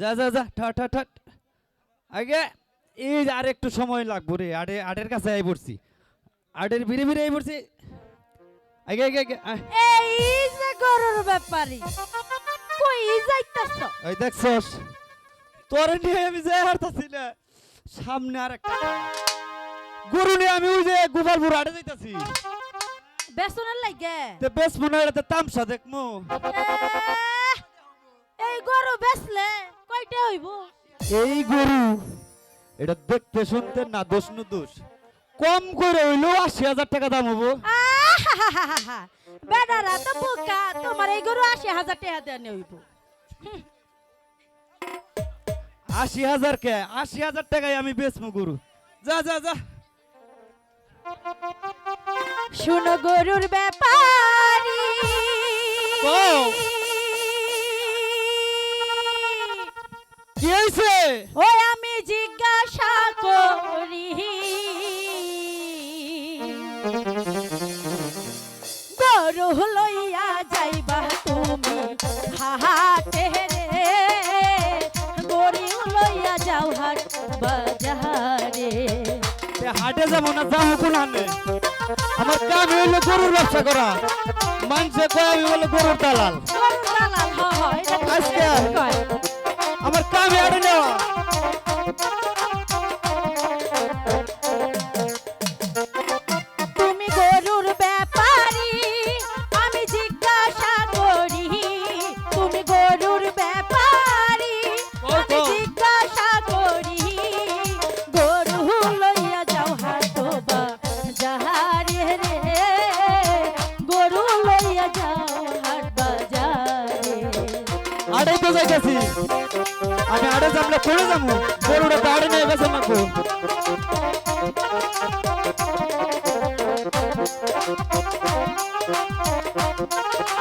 যা যা যা ঠা ঠা ঠা আগে এই যে আর একটু সময় লাগবো রে আডে আডের কাছে আই পড়ছি। আডের ভিড়ে ভিড়ে আই পড়ছি। আগে আগে আগে এই যে গরুর ব্যাপারি কই যাইতাছ? ওই দেখছস তোর নিয়ে আমি যাই হারতাছি না সামনে আর একটা গরু নিয়ে আমি ওই যে গোপালপুর আড়ে যাইতাছি। বেসনের লাগে তে বেশ মনে হয় তামসা দেখমু। এই গরু বেচলে কয়টা হইব। এই গরু এটা দেখতে শুনতে না দোষ নু দোষ। কম করে হইল আশি হাজার টাকা দাম হব। তো বোকা তোমার এই গরু আশি হাজার টাকা দেওয়া হইব। আশি হাজার কে? আশি হাজার টাকায় আমি বেচমু গরু। যা যা যা। শুনো গরুর ব্যাপারি। কি হয়েছে? ওই আমি জিজ্ঞাসা করি। গরু লইয়া যাইবা তুমি হাটে রে। গরু লইয়া যাও হাট বাজারে। হাটে যাব না যাব কোন হানে আমার কাম হইল গরুর ব্যবসা করা। মানুষে কয় আমি বলে গরুর দালাল। আজকে? আমার কামে আড়ে নেওয়া। আমি আরে যাবলে করে যাব। গরুটা আড়ে নিয়ে গেছে মাখো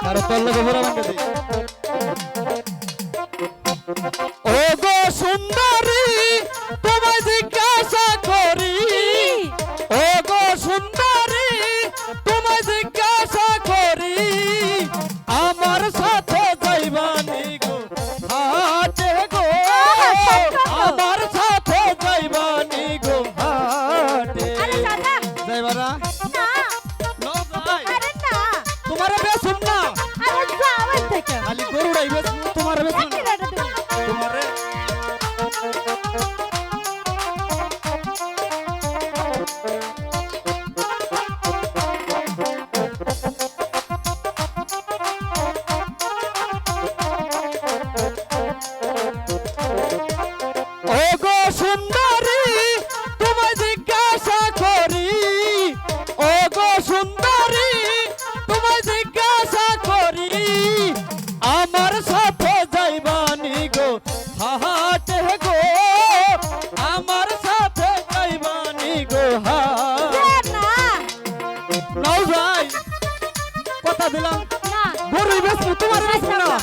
আরে তোর লোকে ঘোরা বান্ধে গো হাটে গো আমার সাথে যাইবানি গো না? নাও যাই কথা দিলাম। গরু বেশ তোমার না।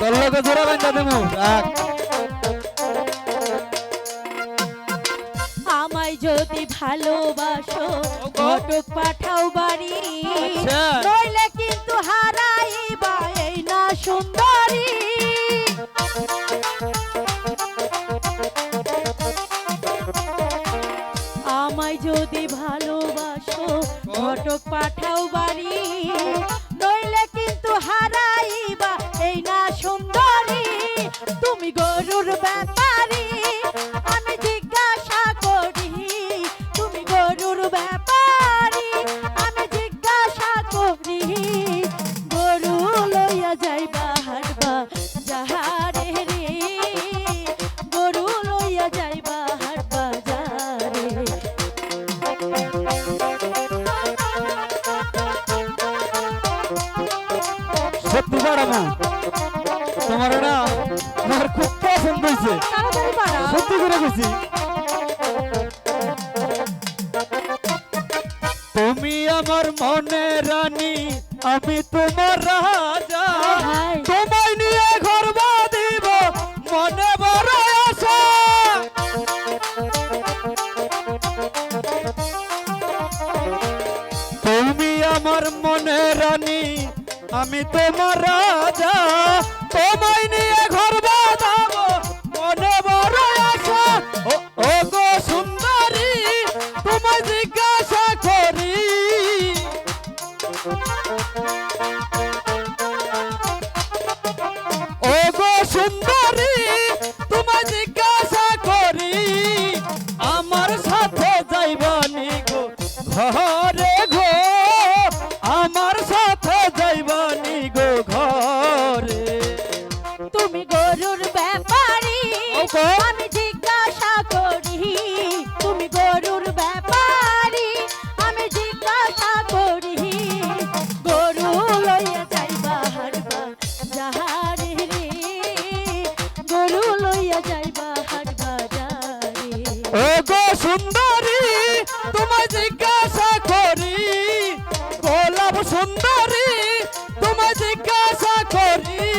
তোর লোকে জোড়া বান্ধা দেবো। রাখ। ভালোবাসো। ঘটক পাঠাও বাড়ি। আচ্ছা। নইলে কিন্তু হারাইবা এই না সুন্দরী। আমায় যদি ভালোবাসো ঘটক পাঠাও বাড়ি। নইলে তোমার না। আমার খুব পছন্দ হয়েছে। সত্যি করে গেছি তুমি আমার মনে রানী আমি তোমার রাজা। তোমায় নিয়ে ঘর বাঁধিব মনে বড় আশা। তুমি আমার মনে রানী আমি তোমার রাজা তোমায় নিয়ে ঘর বাঁধাবো মনে জিজ্ঞাসা করি। আমার সাথে যাইবানি গো গো সুন্দরী তোমায় জিজ্ঞাসা করি। গোলাপ সুন্দরী তোমায় জিজ্ঞাসা করি।